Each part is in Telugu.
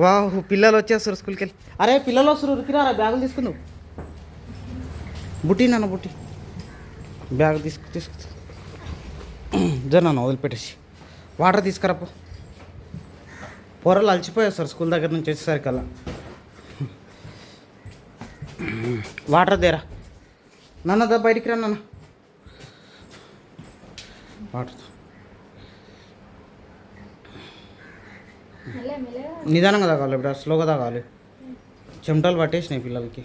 వాహ్ పిల్లలు వచ్చేస్తారు స్కూల్కి వెళ్ళి. అరే పిల్లలు వస్తారు ఉరికిరా బ్యాగులు తీసుకుని బుట్టి నాన్న బుట్టి. బ్యాగ్ తీసుకు తీసుకు. జనాన్న వదిలిపెట్టేసి. వాటర్ తీసుకురాపో. పొరలు సార్ స్కూల్ దగ్గర నుంచి వచ్చేసరికి అలా. వాటర్ దేరా. నాన్న బయటికి రా నాన్న. వాటర్ మెల్లగా మెల్లగా నిదానంగా తాగాలి ఇప్పుడు స్లోగా తాగాలి. చెమటలు పట్టేసినాయి పిల్లలకి.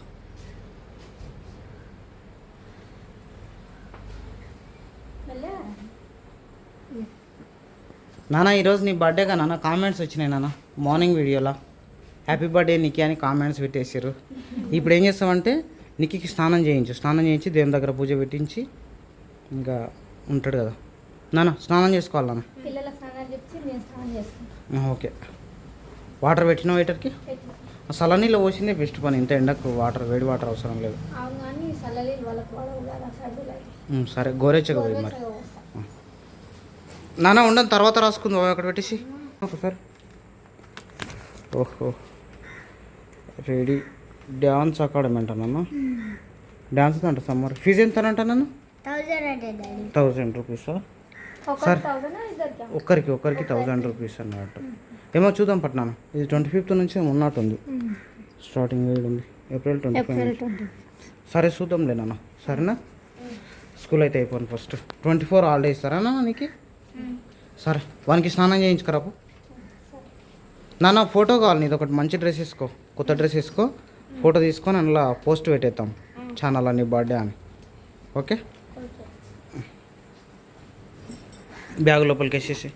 నాన్న ఈరోజు నీ బర్త్డేగా నాన్న? కామెంట్స్ వచ్చినాయి నాన్న. మార్నింగ్ వీడియోలో హ్యాపీ బర్త్డే నిక్కి అని కామెంట్స్ పెట్టేసారు ఇప్పుడు ఏం చేస్తామంటే నిక్కి స్నానం చేయించు. స్నానం చేయించి దేవుని దగ్గర పూజ పెట్టించి ఇంకా ఉంటాడు కదా. నాన్న స్నానం చేసుకోవాలి నాన్న. పిల్లల స్నానాలు చెప్పి నేను స్నానం చేసుకుంటాను ఓకే. వాటర్ పెట్టిన. వెయిటర్కి సలనీలో పోసిందే బెస్ట్ పని. ఇంత ఎండకు వాటర్ వేడి వాటర్ అవసరం లేదు. సరే గోరెచ్చగా పోయి మరి. నాన్న ఉండని తర్వాత రాసుకుందాం అక్కడ పెట్టేసి. ఒకసారి ఓహో. రెడీ. డ్యాన్స్ అకాడమీ అంట నాన్న. డ్యాన్స్ అంట సమ్మర్. ఫీజు ఎంత అంట నన్ను? థౌజండ్ థౌజండ్ రూపీసా? సరే. ఒక్కరికి ఒక్కరికి థౌజండ్ రూపీస్ అన్నట్టు ఏమో చూద్దాం పట్నాను. ఇది ట్వంటీ ఫిఫ్త్ నుంచి ఉన్నట్టుంది స్టార్టింగ్ ఉంది. ఏప్రిల్ ట్వంటీ ఫైవ్ సరే చూద్దాంలే నాన్న. సరేనా? స్కూల్ అయితే అయిపోయింది ఫస్ట్ ట్వంటీ ఫోర్ హాలిడే ఇస్తారా నాన్న నీకు? సరే వానికి స్నానం చేయించుకురాపు నాన్న ఫోటో కావాలి నీది ఒకటి. మంచి డ్రెస్ వేసుకో. కొత్త డ్రెస్ వేసుకో. ఫోటో తీసుకొని అందులో పోస్ట్ పెట్టేద్దాం. ఛానల్ నీ బర్త్డే అని. ఓకే బ్యాగ్ లోపలికి వేసేసి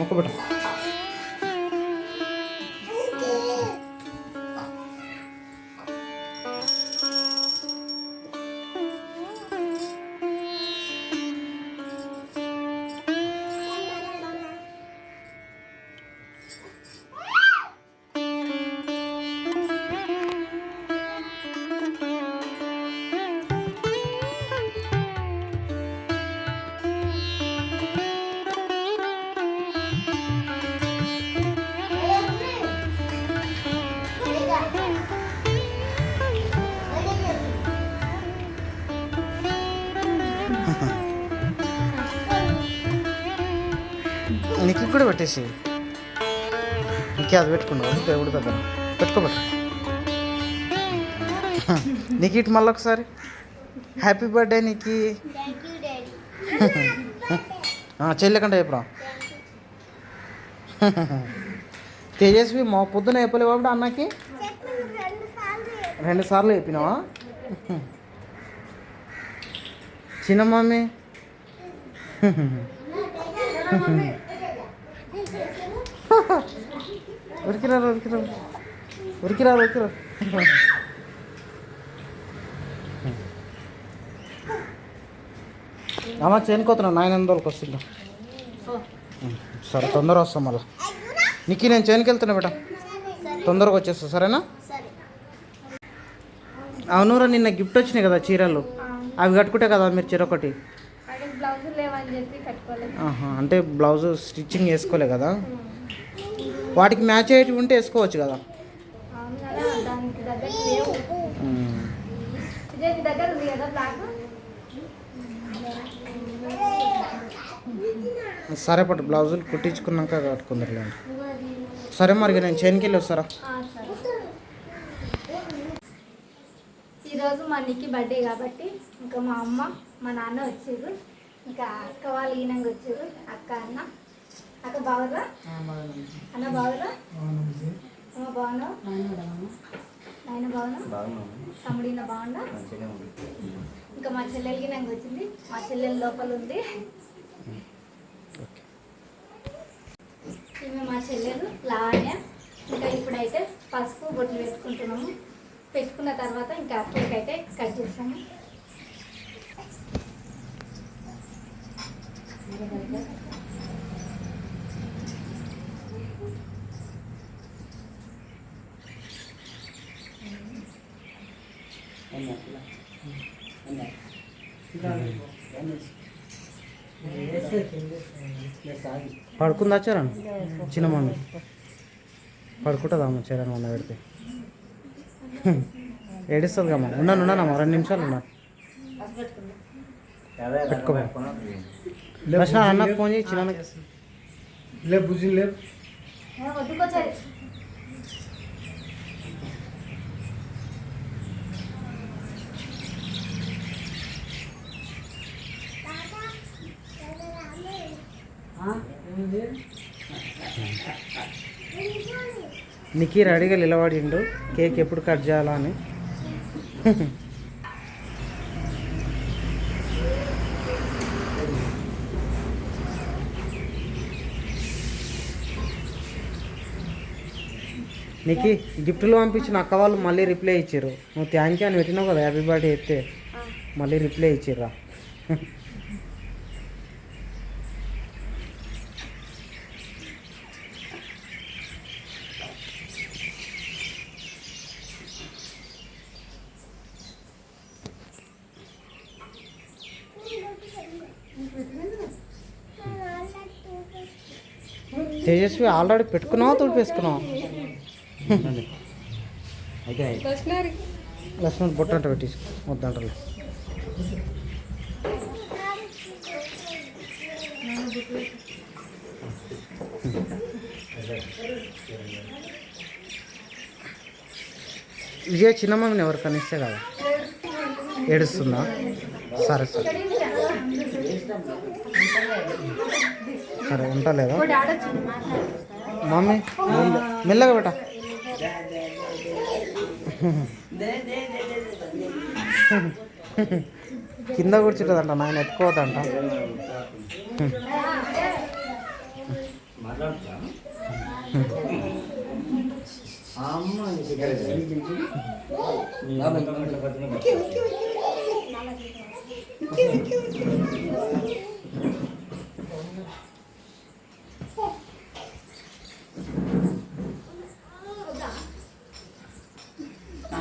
ఒక నీకు కూడా పెట్టేసి. నీకే అది పెట్టుకున్నావు దేవుడి దగ్గర. పెట్టుకోబెట్టు. నీకు ఇటు మళ్ళీ ఒకసారి. హ్యాపీ బర్త్డే నీకు. థ్యాంక్ చెప్పడం తేజస్వి మా పొద్దున చెప్పలేవు అప్పుడు అన్నకి రెండు సార్లు చెప్పినావా? చిన్న మమ్మీ. ఉరికిరారు ఉరికిరారు ఉరికిరారు ఉరికిరారు అమ్మ చేనుకోతున్నాను నాయన వందలకి వస్తుందా. సరే తొందర వస్తాం మళ్ళీ. నీకు నేను చేనుకి వెళ్తున్నా బేట తొందరగా వచ్చేస్తా సరేనా? సరే అవునురా నిన్న గిఫ్ట్ వచ్చినాయి కదా చీరలు. అవి కట్టుకుంటే కదా మీరు చీర ఒకటి. అంటే బ్లౌజ్ స్టిచ్చింగ్ వేసుకోలే కదా? వాటికి మ్యాచ్ అయ్యేటివి ఉంటే వేసుకోవచ్చు కదా. సరే పట్టు బ్లౌజులు కుట్టించుకున్నాక కట్టుకుందరులేండి సరే మరి నేను చేనుకి వెళ్ళి వస్తారా? ఈరోజు మా నిక్కి బర్త్డే కాబట్టి ఇంకా మా అమ్మ మా నాన్న వచ్చారు. ఇంకా అక్క వాళ్ళు ఈయనంగా వచ్చారు అక్క అన్న. అక్క బాగురా అన్న బాగురా అమ్మ బాగున్నావు? నాయన బాగున్నావు? తమ్ముడిన బాగున్నా ఇంకా మా చెల్లెలకి నాకు వచ్చింది. మా చెల్లెలు లోపల ఉంది. ఈమె మా చెల్లెలు లావణ్య. ఇంకా ఇప్పుడైతే పసుపు బొట్లు పెట్టుకుంటున్నాము. పెట్టుకున్న తర్వాత ఇంకా అయితే కట్ చేస్తాము. పడుకుందా చరణ్? చిన్న మమ్మీ పడుకుంటుందా అమ్మ చరణ్ మొన్న పెడితే? ఏడుస్తుంది కమ్మ ఉన్నాను ఉన్నానమ్మా రెండు నిమిషాలు ఉన్నా. పెట్టుకో. అన్నకు ఫోన్ చేయి చిన్న లే నీకి రెడీగా నిలబడిండు కేక్ ఎప్పుడు కట్ చేయాలా అని. నీకు గిఫ్ట్లు పంపించిన అక్క వాళ్ళు మళ్ళీ రిప్లై ఇచ్చారు నువ్వు థ్యాంక్ యూ అని పెట్టినావు కదా హ్యాపీ బర్త్డే చెప్తే మళ్ళీ రిప్లై ఇచ్చిర్రా. తేజస్వి ఆల్రెడీ పెట్టుకున్నావా తుడిపేసుకున్నావా? అయితే లక్ష్మణ్ బొట్టంట పెట్టేసి వద్దంటలే. విజయ చిన్నమ్మని ఎవరు కనిస్తే కదా? ఏడుస్తుందా? సరే సరే. సరే ఉంటలేదా? మమ్మీ మెల్ల- మెల్లగా బేటా కింద కూర్చుంటుందంట నాయన ఎత్తుకోవద్దంట.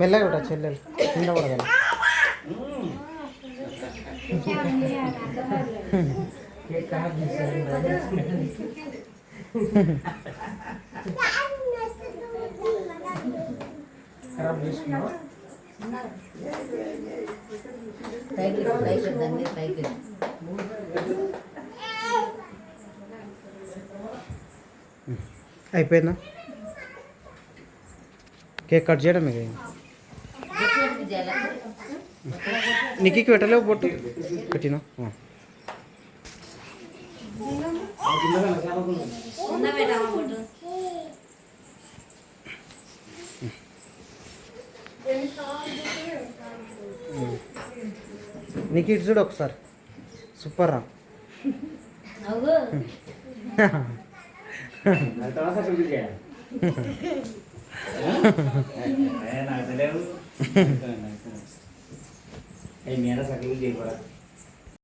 మెల్లగా పెట్ట చెల్లెలు. కింద కూడా అయిపోయిందా? కేక్ కట్ చేయడం మీకు నీకు పెట్టలేవు బొట్టు పెట్టినా ఆ. నీకు ఇటు చూడు ఒకసారి సూపర్ రా ఏ మేడ సకలు చేయబడా